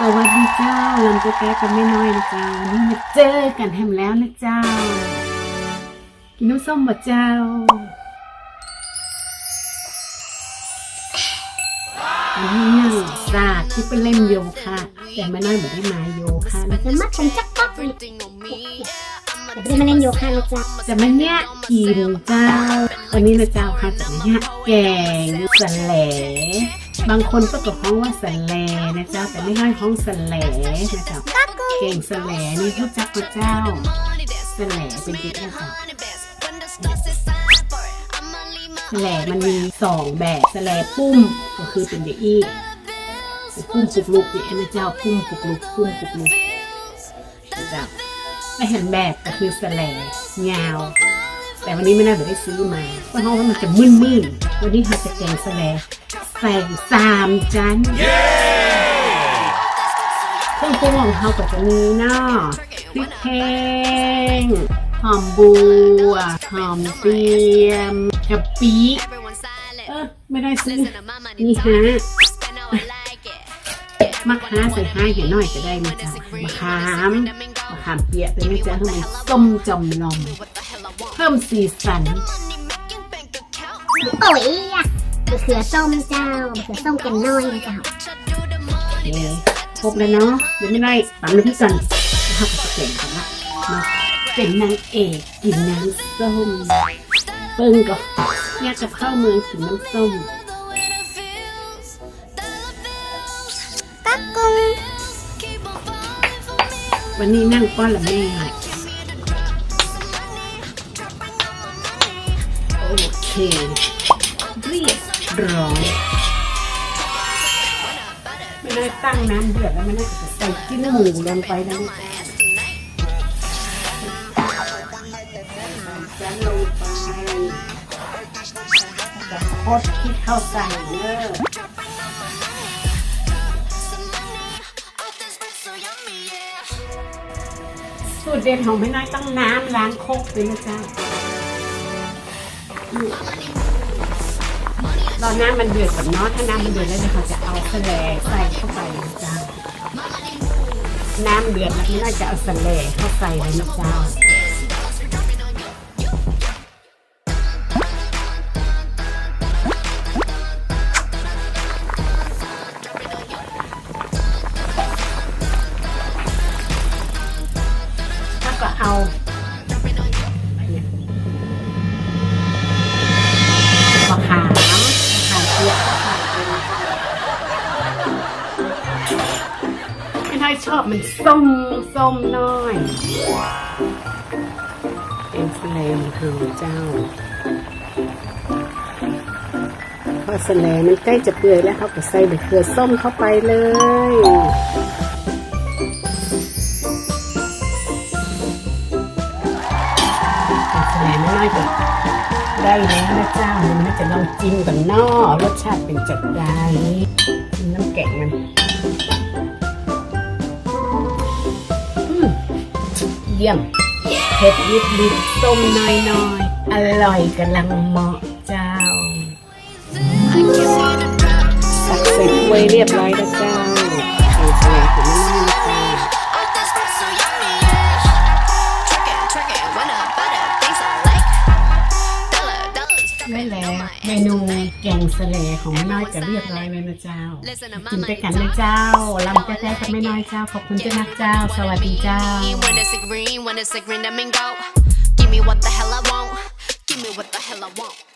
สวัสดีเจ้าลำจะแก้กันไม่น้อยนะเจ้าวันนี้มาเจอกันแฮมแล้วนะเจ้า กินน้ำส้มบ่เจ้าวันนี้นั่งสาดที่ไปเล่นโยคะแต่ไม่น้อยไม่ได้มาโยคะนะจะมัดผมจักปักเลยแต่ไม่ได้มาเล่นโยคะนะจ๊ะจะไม่เนี้ยกินเจ้าวันนี้นะเจ้าค่ะจะม่เนี้ยแกงสะแหล บางคนก็บอกห้องว่าสะแหลนะเจ้าแต่ไม่ใช่ห้องสะแหลนะเจ้าเก่งแสลนี่รู้จักพระเจ้าแสลเป็นเด็กนะคะแสลมันมีสองแบบแสลปุ้มก็คือเป็นเด็กอีกปุ้มปุกลุกเนี่ยนะเจ้าปุ้มปุกลุกปุ้มปุกลุกนะเจ้าไม่เห็นแบบก็คือแสลยาวแต่วันนี้ไม่น่าจะได้ซื้อมาเพราะว่ามันจะมึนๆวันนี้เราจะแกงแสล ใส่สามจานเครื่องปรุงของเขาก็จะมีเนาะพริกแห้งหอมบัวหอมเปียมกะปิเออไม่ได้ซื้อนี่ฮะมะขามใส่ห้าเห็นหน่อยก็ได้นะจ๊ะมะขามมะขามเปียกเลยนะจ๊ะทำไมส้มจอมลอมเพิ่มสีสันโอ้ยอะ มะเขือส้มเจ้ามะเขือส้มแกันน้อยนะเจ้าโอเคครบแล้วเนาะเดี๋ยวไม่ได้ตามน้ำพริกก่อนนะครับจะเก่งกันละมาเป็นนางเอกกินน้ำส้มเปิ้งก็อยากจะเข้าเมืองกินน้ำส้มกักกุ้งวันนี้นั่งป้อนละแม่โอเคเรียบ ร้อยไม่ได้ตั้งน้ำเดือดแล้วไม่ได้จะใส่กิ้นหมูลงไปแล้วนะจะลงไปจะโคตรที่เข้าใส่เนอะสูตรเด่นของไม่น้อยต้องน้ำล้างคกเลยนะจ๊ะ รอน้ำมันเดือดก่อนเนาะถ้าน้ำมันเดือดแล้วเดี๋ยวเขาจะเอาแสลใส่เข้าไปนะจ๊ะน้ำเดือดแล้วไม่น้อยจะเอาแสลเข้าไปเลยนะจ๊ะถ้า ไม่ค่อยชอบมันส้มส้มน้อยเป็นสเลมคือเจ้าพอสแลมมันใกล้จะเปื่อยแล้วเขาก็ใส่ใบเกลือส้มเข้าไปเลยแสดงน้อยก็ได้แล้วนะเจ้ามันน่าจะลองจิ้มกันนอรสชาติเป็นจัดได้น้ำแกงมัน เยี่ยมเผ็ดยิบลิบต้มน้อยน้อยๆอร่อยกำลังเหมาะเจ้าตักใส่ถ้วยเรียบร้อยแล้วเจ้าใส่แสลงถึง ได้แล้วเมนูแกงสะลของแม่น้อยจะเรียบร้อยแล้วนะเจ้ากินไปกันนะเจ้าลำแท้ๆกับแม่น้อยเจ้าขอบคุณเจ้านักเจ้า สวัสดีเจ้า what the hell I want